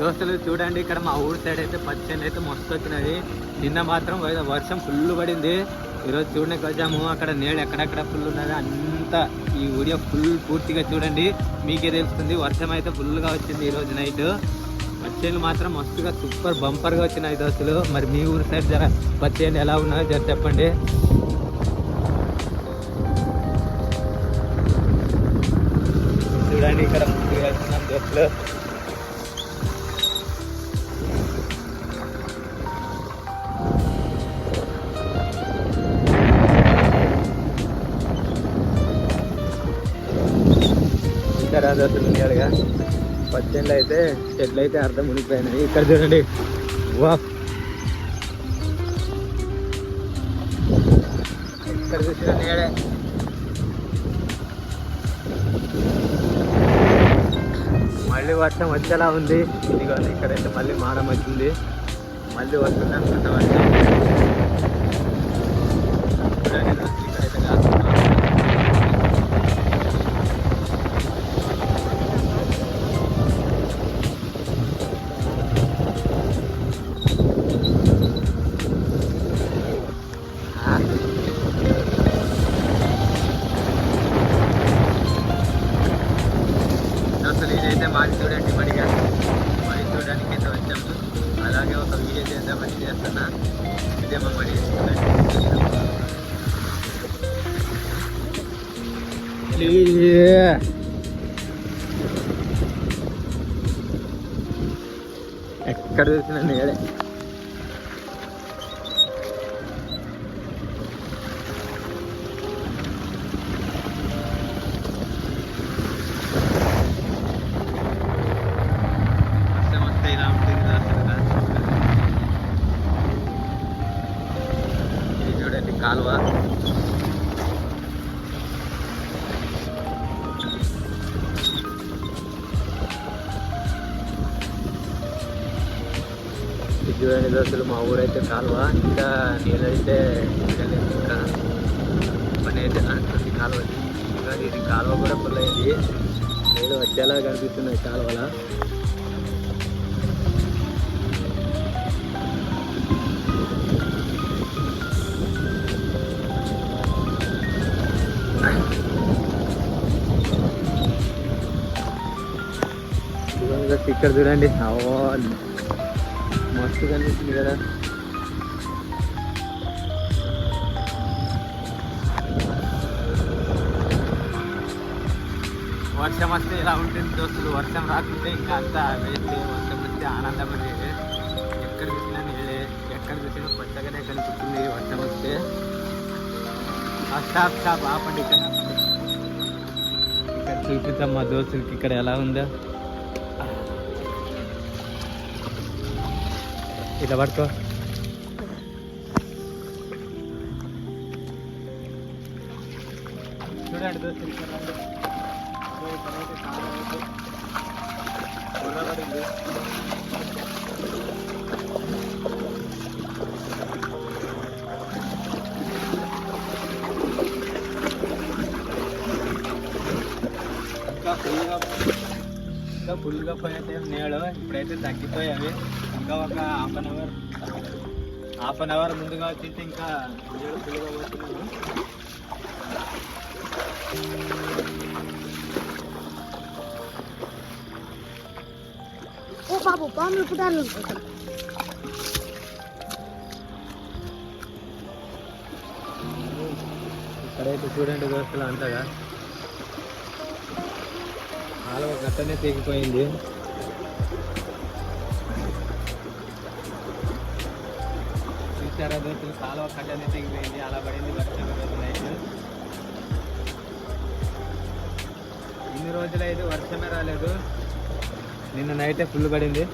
దోస్తులు చూడండి ఇక్కడ మా ఊరు సైడ్ అయితే పచ్చని అయితే మస్తు వచ్చినది నిన్న మాత్రం వర్షం ఫుల్ పడింది. ఈరోజు చూడడానికి వచ్చాము అక్కడ నీళ్ళు ఎక్కడెక్కడ ఫుల్ ఉన్నది అంతా ఈ వీడియో ఫుల్ పూర్తిగా చూడండి. మీకే తెలుస్తుంది వర్షం అయితే ఫుల్గా వచ్చింది ఈరోజు నైట్ పచ్చళ్ళు మాత్రం మస్తుగా సూపర్ బంపర్గా వచ్చినాయి దోస్తులు. మరి మీ ఊరు సైడ్ జర పచ్చళ్ళు ఎలా ఉన్నాయో జర చెప్పండి. చూడండి ఇక్కడ ముందుగా వచ్చినాం దోస్తులు. ఇక్కడ దోస్తులు పచ్చళ్ళు అయితే చెట్లు అయితే అర్థం మునిగిపోయినాయి. ఇక్కడ చూడండి. వా. ఇక్కడ చూసిన నీడే మళ్ళీ వర్షం వచ్చేలా ఉంది. ఇదిగో ఇక్కడైతే మళ్ళీ మారం వచ్చింది. మళ్ళీ వస్తుంది అనుకుంటా వర్షం. అలాగే ఒక వీడియో చేద్దామని చేస్తున్నా ఇదే మా మడి ఎక్కడ చూసినా చూడండి చూడండి దోస్తులు మా ఊరైతే కాలువ ఇంకా నీళ్ళైతే ఇంకా పని అయితే నడుస్తుంది కాలువ ఇంకా ఇది కాలువ కూడా ఫుల్ అయింది నీళ్ళు వచ్చేలా కనిపిస్తున్నాయి కాలువలా ఇదిగో ఇక్కడ చూడండి. మస్తు కనిపిస్తుంది కదా. వర్షం వస్తే ఇలా ఉంటుంది దోస్తులు. వర్షం రాకుంటే ఇంకా అంతా వేస్తే వర్షం వస్తే ఆనందం అనేది ఎక్కడ చూసినా నీళ్ళే ఎక్కడ చూసినా కొత్తగానే కనిపిస్తుంది వర్షం వస్తే. స్టాప్ స్టాప్ ఆపండి ఇక్కడ. ఇక్కడ చూపిద్దాం మా దోస్తులకి. ఇక్కడ ఎలా ఉందో. y lavar. ఇంకా ఫుల్గా పోయితే నేడు ఇప్పుడైతే తగ్గిపోయావి ఇంకా ఒక half an hour half an hour ముందుగా వచ్చింటే ఇంకా నీళ్ళు ఫుల్గా పోతున్నాము ఓ బాబు పాములు పుటాలు ఉంటాయి ఇక్కడైతే చూడండి దోస్తులు అంతగా. కాలువ గట్టనే తెగిపోయింది చూసారా దోస్తులు కాలువ కట్టనే తెగిపోయింది అలా పడింది వర్షం నైట్ ఇన్ని రోజులైతే వర్షమే రాలేదు. నిన్న నైటే ఫుల్ పడింది.